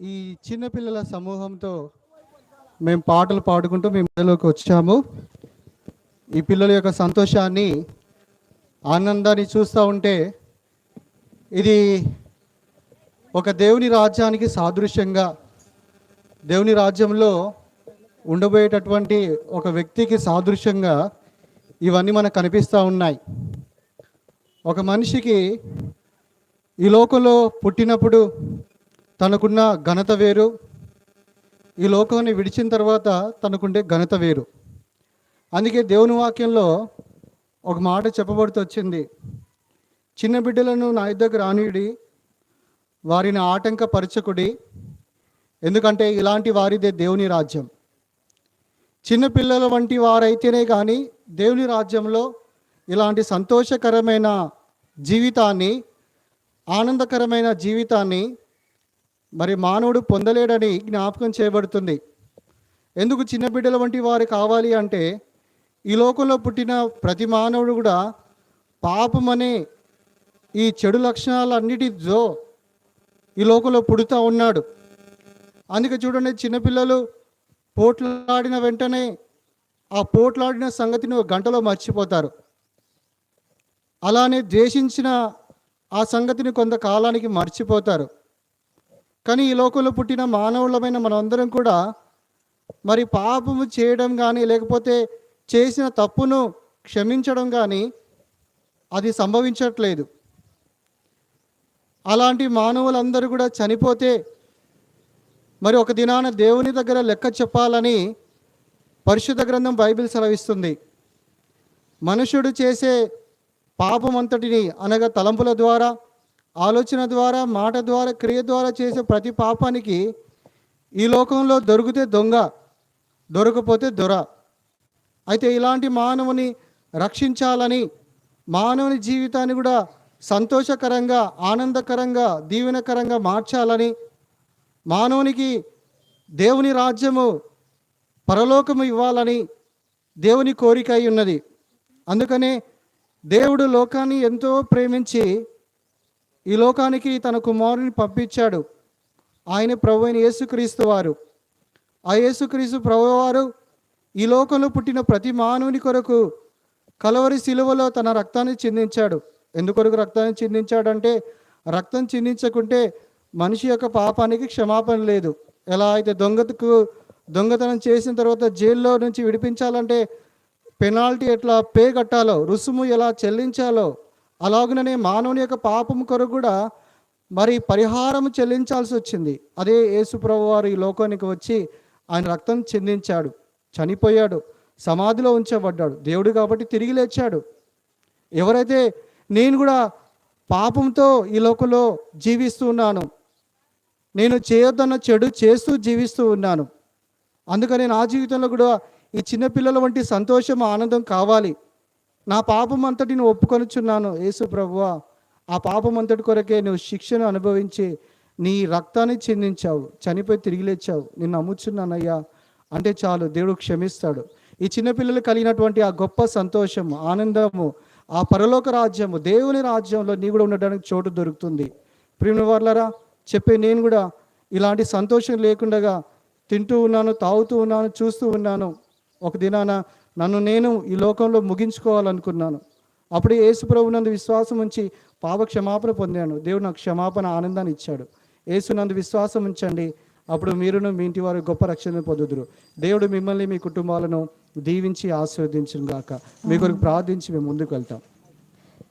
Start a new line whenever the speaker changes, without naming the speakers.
ఈ చిన్నపిల్లల సమూహంతో మేము పాటలు పాడుకుంటూ మేము మధ్యలోకి వచ్చాము. ఈ పిల్లల యొక్క సంతోషాన్ని ఆనందాన్ని చూస్తూ ఉంటే ఇది ఒక దేవుని రాజ్యానికి సాదృశ్యంగా దేవుని రాజ్యంలో ఉండబోయేటటువంటి ఒక వ్యక్తికి సాదృశ్యంగా ఇవన్నీ మనకు కనిపిస్తూ ఉన్నాయి. ఒక మనిషికి ఈ లోకంలో పుట్టినప్పుడు తనకున్న ఘనత వేరు. ఈ లోకాన్ని విడిచిన తర్వాత తనకుండే ఘనత వేరు. అందుకే దేవుని వాక్యంలో ఒక మాట చెప్పబడుతూ వచ్చింది. చిన్న బిడ్డలను నా ఇద్దరు రానియుడి వారిని ఆటంకపరచకుడి ఎందుకంటే ఇలాంటి వారిదే దేవుని రాజ్యం. చిన్నపిల్లల వంటి వారైతేనే కానీ దేవుని రాజ్యంలో ఇలాంటి సంతోషకరమైన జీవితాన్ని ఆనందకరమైన జీవితాన్ని మరి మానవుడు పొందలేడని జ్ఞాపకం చేయబడుతుంది. ఎందుకు చిన్న బిడ్డల వంటి వారు కావాలి అంటే ఈ లోకంలో పుట్టిన ప్రతి మానవుడు కూడా పాపమనే ఈ చెడు లక్షణాలన్నిటితో ఈ లోకంలో పుడుతూ ఉన్నాడు. అందుకే చూడండి చిన్నపిల్లలు పోట్లాడిన వెంటనే ఆ పోట్లాడిన సంగతిని ఒక గంటలో మర్చిపోతారు. అలానే ద్వేషించిన ఆ సంగతిని కొంతకాలానికి మర్చిపోతారు. కానీ ఈ లోకంలో పుట్టిన మానవులమైన మనందరం కూడా మరి పాపము చేయడం కానీ లేకపోతే చేసిన తప్పును క్షమించడం కానీ అది సంభవించట్లేదు. అలాంటి మానవులందరూ కూడా చనిపోతే మరి ఒక దినాన దేవుని దగ్గర లెక్క చెప్పాలని పరిశుద్ధ గ్రంథం బైబిల్ సెలవిస్తుంది. మనుషుడు చేసే పాపం అంతటిని అనగా తలంపుల ద్వారా ఆలోచన ద్వారా మాట ద్వారా క్రియ ద్వారా చేసే ప్రతి పాపానికి ఈ లోకంలో దొరికితే దొంగ దొరకపోతే దొర. అయితే ఇలాంటి మానవుని రక్షించాలని మానవుని జీవితాన్ని కూడా సంతోషకరంగా ఆనందకరంగా దీవెనకరంగా మార్చాలని మానవునికి దేవుని రాజ్యము పరలోకము ఇవ్వాలని దేవుని కోరిక అయి ఉన్నది. అందుకనే దేవుడు లోకాన్ని ఎంతో ప్రేమించి ఈ లోకానికి తన కుమారుని పంపించాడు. ఆయన ప్రభు అయిన యేసుక్రీస్తు వారు. ఆ యేసుక్రీస్తు ప్రభు వారు ఈ లోకంలో పుట్టిన ప్రతి మానవుని కొరకు కలవరి శిలువలో తన రక్తాన్ని చిందించాడు. ఎందుకొరకు రక్తాన్ని చిందించాడంటే రక్తం చిందించకుంటే మనిషి యొక్క పాపానికి క్షమాపణ లేదు. ఎలా అయితే దొంగతకు దొంగతనం చేసిన తర్వాత జైల్లో నుంచి విడిపించాలంటే పెనాల్టీ ఎట్లా పే కట్టాలో రుసుము ఎలా చెల్లించాలో అలాగుననే మానవుని యొక్క పాపం కొరకు కూడా మరి పరిహారం చెల్లించాల్సి వచ్చింది. అదే యేసుప్రభు వారు ఈ లోకానికి వచ్చి ఆయన రక్తం చెందించాడు. చనిపోయాడు. సమాధిలో ఉంచబడ్డాడు. దేవుడు కాబట్టి తిరిగి లేచాడు. ఎవరైతే నేను కూడా పాపంతో ఈ లోకంలో జీవిస్తూ ఉన్నాను నేను చేయొద్దన్న చెడు చేస్తూ జీవిస్తూ ఉన్నాను. అందుకని నా జీవితంలో కూడా ఈ చిన్నపిల్లల వంటి సంతోషం ఆనందం కావాలి. నా పాపం అంతటిని ఒప్పుకొనుచున్నాను యేసు ప్రభువా. ఆ పాపం అంతటి కొరకే నువ్వు శిక్షను అనుభవించి నీ రక్తాన్ని చెందించావు చనిపోయి తిరిగి లేచావు. నిన్ను నమ్ముచున్నానయ్యా. అంటే చాలు దేవుడు క్షమిస్తాడు. ఈ చిన్నపిల్లలు కలిగినటువంటి ఆ గొప్ప సంతోషము ఆనందము ఆ పరలోక రాజ్యము దేవుని రాజ్యంలో నీ కూడా ఉండడానికి చోటు దొరుకుతుంది. ప్రేమ వర్లరా చెప్పే నేను కూడా ఇలాంటి సంతోషం లేకుండా తింటూ ఉన్నాను తాగుతూ ఉన్నాను చూస్తూ ఉన్నాను. ఒక దినాన నన్ను నేను ఈ లోకంలో ముగించుకోవాలనుకున్నాను. అప్పుడు యేసు ప్రభు నందు విశ్వాసం ఉంచి పాప క్షమాపణ పొందాను. దేవుడు నాకు క్షమాపణ ఆనందాన్ని ఇచ్చాడు. యేసు నందు విశ్వాసం ఉంచండి. అప్పుడు మీరును మీ ఇంటి వారు గొప్ప రక్షణ పొందుదురు. దేవుడు మిమ్మల్ని మీ కుటుంబాలను దీవించి ఆస్వాదించుగాక మీ కొరకు ప్రార్థించి మేము ముందుకు వెళ్తాం.